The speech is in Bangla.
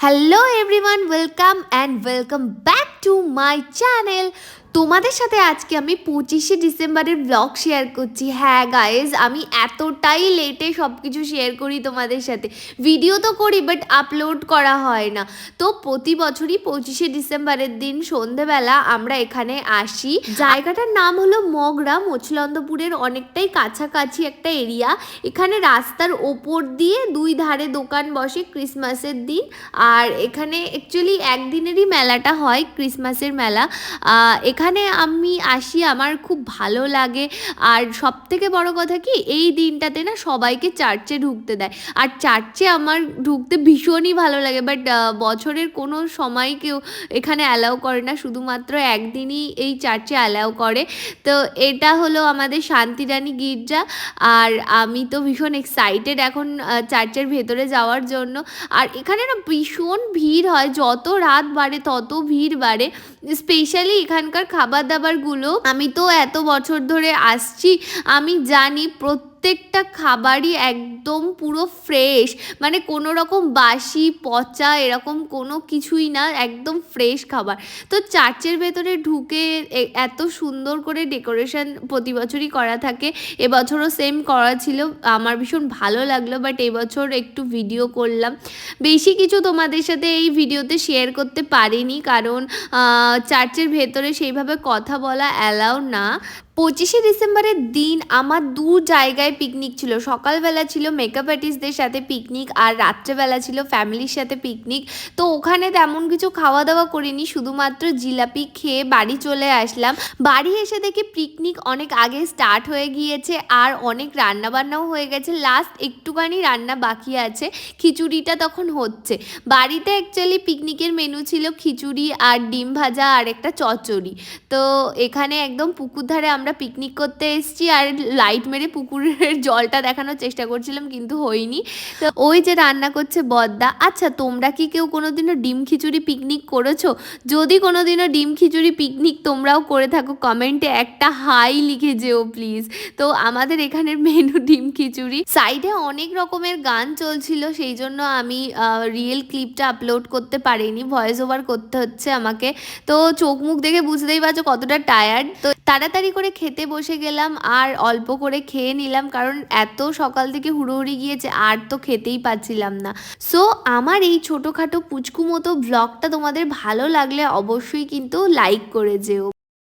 hello everyone welcome and welcome back to my channel তোমাদের সাথে আজকে আমি পঁচিশে ডিসেম্বরের ব্লগ শেয়ার করছি। হ্যাঁ গাইজ আমি এতটাই লেটে সব কিছু শেয়ার করি তোমাদের সাথে। ভিডিও তো করি বাট আপলোড করা হয় না। তো প্রতি বছরই পঁচিশে ডিসেম্বরের দিন সন্ধেবেলা আমরা এখানে আসি। জায়গাটার নাম হলো মগরা, মছলন্দপুরের অনেকটাই কাছাকাছি একটা এরিয়া এখানে রাস্তার ওপর দিয়ে দুই ধারে দোকান বসে ক্রিসমাসের দিন। আর এখানে অ্যাকচুয়ালি একদিনেরই মেলাটা হয় ক্রিসমাসের মেলা। এখানে আমি আসি, আমার খুব ভালো লাগে। আর সব থেকে বড় কথা কি, এই দিনটাতে না সবাইকে চার্চে ঢুকতে দেয়। আর চার্চে আমার ঢুকতে ভীষণই ভালো লাগে, বাট বছরের কোনো সময় কেউ এখানে অ্যালাউ করে না। শুধুমাত্র একদিনই এই চার্চে অ্যালাউ করে। তো এটা হলো আমাদের শান্তিরানী গির্জা। আর আমি তো ভীষণ এক্সাইটেড এখন চার্চের ভেতরে যাওয়ার জন্য। আর এখানে না ভীষণ ভিড় হয়, যত রাত বাড়ে তত ভিড় বাড়ে। স্পেশালি এখানকার খাবার দাবারগুলো আমি তো এত বছর ধরে আসছি আমি জানি প্রত্যেকটা খাবারই একদম পুরো ফ্রেশ মানে কোনো রকম বাসি, পচা, এরকম কোনো কিছুই না, একদম ফ্রেশ খাবার। তো চার্চের ভেতরে ঢুকে এত সুন্দর করে ডেকোরেশন প্রতি বছরই করা থাকে। এবছরও সেম করা ছিল। আমার ভীষণ ভালো লাগল বাট এবছর একটু ভিডিও করলাম। বেশি কিছু তোমাদের সাথে এই ভিডিওতে শেয়ার করতে পারিনি, কারণ চার্চের ভেতরে সেইভাবে কথা বলা অ্যালাউ না। পঁচিশে ডিসেম্বরের দিন আমার দু জায়গায় পিকনিক ছিল। সকালবেলা ছিল মেকআপ আর্টিস্টদের সাথে পিকনিক আর রাত্রেবেলা ছিল ফ্যামিলির সাথে পিকনিক তো ওখানে তেমন কিছু খাওয়া দাওয়া করিনি, শুধুমাত্র জিলাপি খেয়ে বাড়ি চলে আসলাম। বাড়ি এসে দেখি পিকনিক অনেক আগে স্টার্ট হয়ে গিয়েছে আর অনেক রান্না বান্নাও হয়ে গেছে। লাস্ট একটুখানি রান্না বাকি আছে, খিচুড়িটা তখন হচ্ছে। বাড়িতে অ্যাকচুয়ালি পিকনিকের মেনু ছিল খিচুড়ি আর ডিম ভাজা আর একটা চচ্চড়ি। তো এখানে একদম পুকুর ধারে আমরা পিকনিক করতে এসেছি আর লাইট মেরে পুকুরের জলটা দেখানোর চেষ্টা করছিলাম, কিন্তু হয়নি। তো ওই যে রান্না করছে বদ্দা আচ্ছা তোমরা কি কেউ কোনোদিনও ডিম খিচুড়ি পিকনিক করেছ? যদি কোনোদিনও ডিম খিচুড়ি পিকনিক তোমরাও করে থাকো কমেন্টে একটা হাই লিখে যেও প্লিজ তো আমাদের এখানের মেনু ডিম খিচুড়ি। সাইডে অনেক রকমের গান চলছিল, সেই জন্য আমি রিয়েল ক্লিপটা আপলোড করতে পারিনি ভয়েস ওভার করতে হচ্ছে আমাকে। তো চোখ মুখ দেখে বুঝতেই পারছ কতটা টায়ার্ড তো তাড়াতাড়ি করে খেতে বসে গেলাম আর অল্প করে খেয়ে নিলাম কারণ এত সকাল থেকে হুড়োহুড়ি গিয়েছে, আর তো খেতেই পাচ্ছিলাম না। সো আমার এই ছোটোখাটো পুচকু মতো ব্লগটা তোমাদের ভালো লাগলে অবশ্যই কিন্তু লাইক করে যেও।